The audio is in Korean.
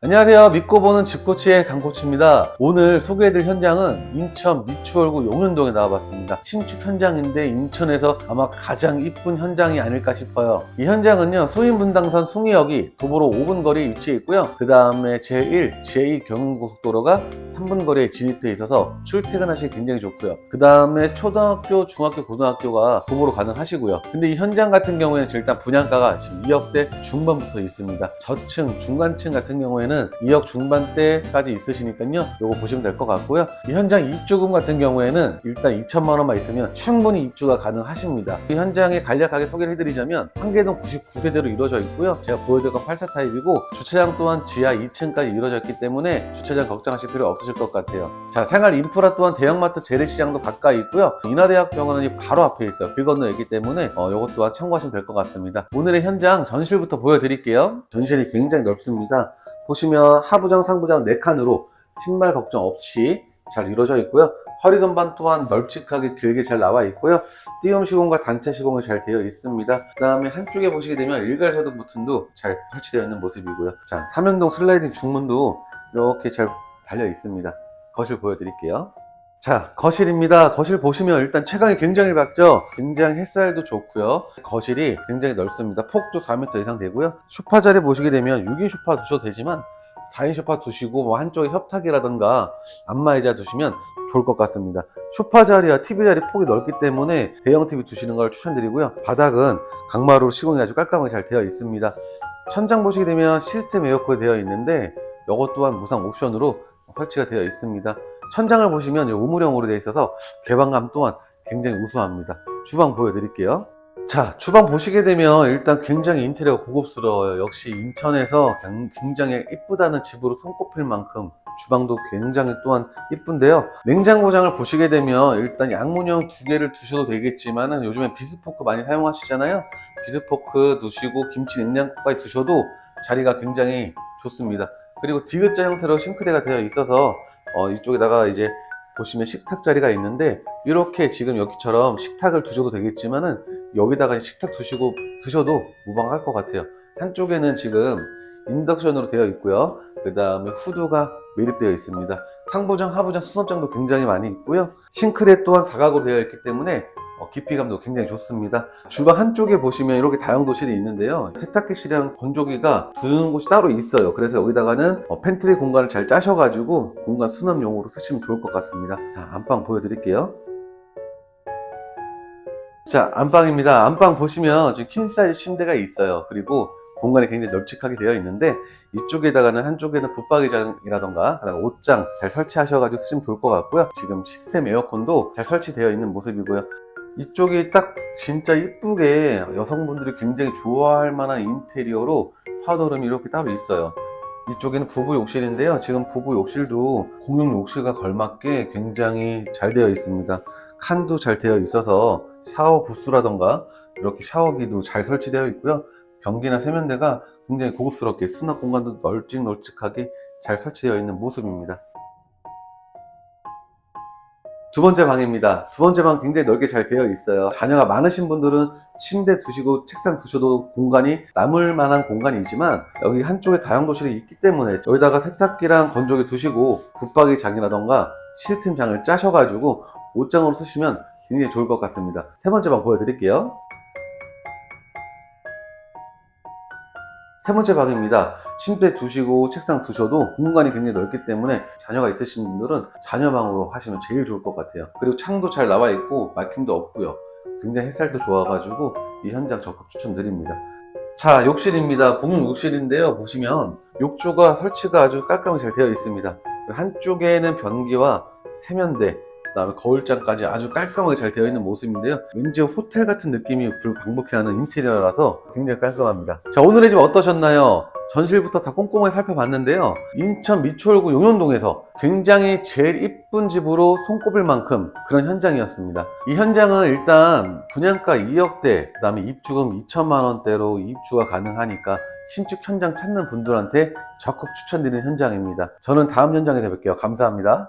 안녕하세요. 믿고 보는 집코치의 강코치입니다. 오늘 소개해드릴 현장은 인천 미추홀구 용현동에 나와봤습니다. 신축 현장인데 인천에서 아마 가장 이쁜 현장이 아닐까 싶어요. 이 현장은요, 수인분당선 숭이역이 도보로 5분 거리에 위치해 있고요. 그 다음에 제1, 제2 경인고속도로가 3분 거리에 진입돼 있어서 출퇴근하시기 굉장히 좋고요. 그 다음에 초등학교, 중학교, 고등학교가 도보로 가능하시고요. 근데 이 현장 같은 경우에는 일단 분양가가 지금 2억대 중반부터 있습니다. 저층, 중간층 같은 경우에는 2억 중반대까지 있으시니까요. 요거 보시면 될 것 같고요. 이 현장 입주금 같은 경우에는 일단 2천만 원만 있으면 충분히 입주가 가능하십니다. 이 현장에 간략하게 소개를 해드리자면 한계동 99세대로 이루어져 있고요. 제가 보여드릴 건84 타입이고 주차장 또한 지하 2층까지 이루어져 있기 때문에 주차장 걱정하실 필요 없으실 것 같아요. 자, 생활 인프라 또한 대형마트 재래시장도 가까이 있고요. 인하대학병원은 바로 앞에 있어요. 길 건너에 있기 때문에 어, 요것 또한 참고하시면 될 것 같습니다. 오늘의 현장 전실부터 보여드릴게요. 전실이 굉장히 넓습니다. 보시면 하부장, 상부장 4칸으로 신발 걱정 없이 잘 이루어져 있고요. 허리 선반 또한 널찍하게 길게 잘 나와 있고요. 띄움 시공과 단차 시공이 잘 되어 있습니다. 그 다음에 한쪽에 보시게 되면 일괄소등 버튼도 잘 설치되어 있는 모습이고요. 자, 삼연동 슬라이딩 중문도 이렇게 잘 달려 있습니다. 거실 보여드릴게요. 자, 거실입니다. 거실 보시면 일단 채광이 굉장히 밝죠? 굉장히 햇살도 좋고요. 거실이 굉장히 넓습니다. 폭도 4m 이상 되고요. 소파 자리 보시게 되면 6인 소파 두셔도 되지만 4인 소파 두시고 뭐 한쪽에 협탁이라든가 안마의자 두시면 좋을 것 같습니다. 소파 자리와 TV 자리 폭이 넓기 때문에 대형 TV 두시는 걸 추천드리고요. 바닥은 강마루 시공이 아주 깔끔하게 잘 되어 있습니다. 천장 보시게 되면 시스템 에어컨이 되어 있는데 이것 또한 무상 옵션으로 설치가 되어 있습니다. 천장을 보시면 우물형으로 되어 있어서 개방감 또한 굉장히 우수합니다. 주방 보여드릴게요. 자, 주방 보시게 되면 일단 굉장히 인테리어가 고급스러워요. 역시 인천에서 경- 굉장히 이쁘다는 집으로 손꼽힐 만큼 주방도 굉장히 또한 이쁜데요. 냉장고장을 보시게 되면 일단 양문형 두 개를 두셔도 되겠지만은 요즘엔 비스포크 많이 사용하시잖아요. 비스포크 두시고 김치 냉장고까지 두셔도 자리가 굉장히 좋습니다. 그리고 디귿자 형태로 싱크대가 되어 있어서 어, 이쪽에다가 이제 보시면 식탁 자리가 있는데 이렇게 지금 여기처럼 식탁을 두셔도 되겠지만은 여기다가 식탁 두시고 드셔도 무방할 것 같아요. 한쪽에는 지금 인덕션으로 되어 있고요. 그 다음에 후드가 매립되어 있습니다. 상부장, 하부장, 수납장도 굉장히 많이 있고요. 싱크대 또한 사각으로 되어 있기 때문에 어, 깊이감도 굉장히 좋습니다. 주방 한쪽에 보시면 이렇게 다용도실이 있는데요. 세탁기실이랑 건조기가 두는 곳이 따로 있어요. 그래서 여기다가는 어, 팬트리 공간을 잘 짜셔가지고 공간 수납용으로 쓰시면 좋을 것 같습니다. 자, 안방 보여드릴게요. 자, 안방입니다. 안방 보시면 지금 퀸 사이즈 침대가 있어요. 그리고 공간이 굉장히 널찍하게 되어 있는데 이쪽에다가는 한쪽에는 붙박이장이라던가 옷장 잘 설치하셔가지고 쓰시면 좋을 것 같고요. 지금 시스템 에어컨도 잘 설치되어 있는 모습이고요. 이쪽이 딱 진짜 이쁘게 여성분들이 굉장히 좋아할 만한 인테리어로 화도름이 이렇게 따로 있어요. 이쪽에는 부부 욕실인데요. 지금 부부 욕실도 공용 욕실과 걸맞게 굉장히 잘 되어 있습니다. 칸도 잘 되어 있어서 샤워 부스라던가 이렇게 샤워기도 잘 설치되어 있고요. 변기나 세면대가 굉장히 고급스럽게 수납 공간도 널찍널찍하게 잘 설치되어 있는 모습입니다. 두 번째 방입니다. 두 번째 방 굉장히 넓게 잘 되어 있어요. 자녀가 많으신 분들은 침대 두시고 책상 두셔도 공간이 남을 만한 공간이지만 여기 한쪽에 다용도실이 있기 때문에 여기다가 세탁기랑 건조기 두시고 붙박이 장이라던가 시스템 장을 짜셔가지고 옷장으로 쓰시면 굉장히 좋을 것 같습니다. 세 번째 방 보여드릴게요. 세 번째 방입니다. 침대 두시고 책상 두셔도 공간이 굉장히 넓기 때문에 자녀가 있으신 분들은 자녀방으로 하시면 제일 좋을 것 같아요. 그리고 창도 잘 나와 있고 막힘도 없고요. 굉장히 햇살도 좋아가지고 이 현장 적극 추천드립니다. 자, 욕실입니다. 공용 욕실인데요. 보시면 욕조가 설치가 아주 깔끔하게 잘 되어 있습니다. 한쪽에는 변기와 세면대, 그 다음에 거울장까지 아주 깔끔하게 잘 되어 있는 모습인데요. 왠지 호텔 같은 느낌이 불광복해 하는 인테리어라서 굉장히 깔끔합니다. 자, 오늘의 집 어떠셨나요? 전실부터 다 꼼꼼하게 살펴봤는데요. 인천 미추홀구 용현동에서 굉장히 제일 이쁜 집으로 손꼽을 만큼 그런 현장이었습니다. 이 현장은 일단 분양가 2억대, 그 다음에 입주금 2천만 원대로 입주가 가능하니까 신축 현장 찾는 분들한테 적극 추천드리는 현장입니다. 저는 다음 현장에서 뵐게요. 감사합니다.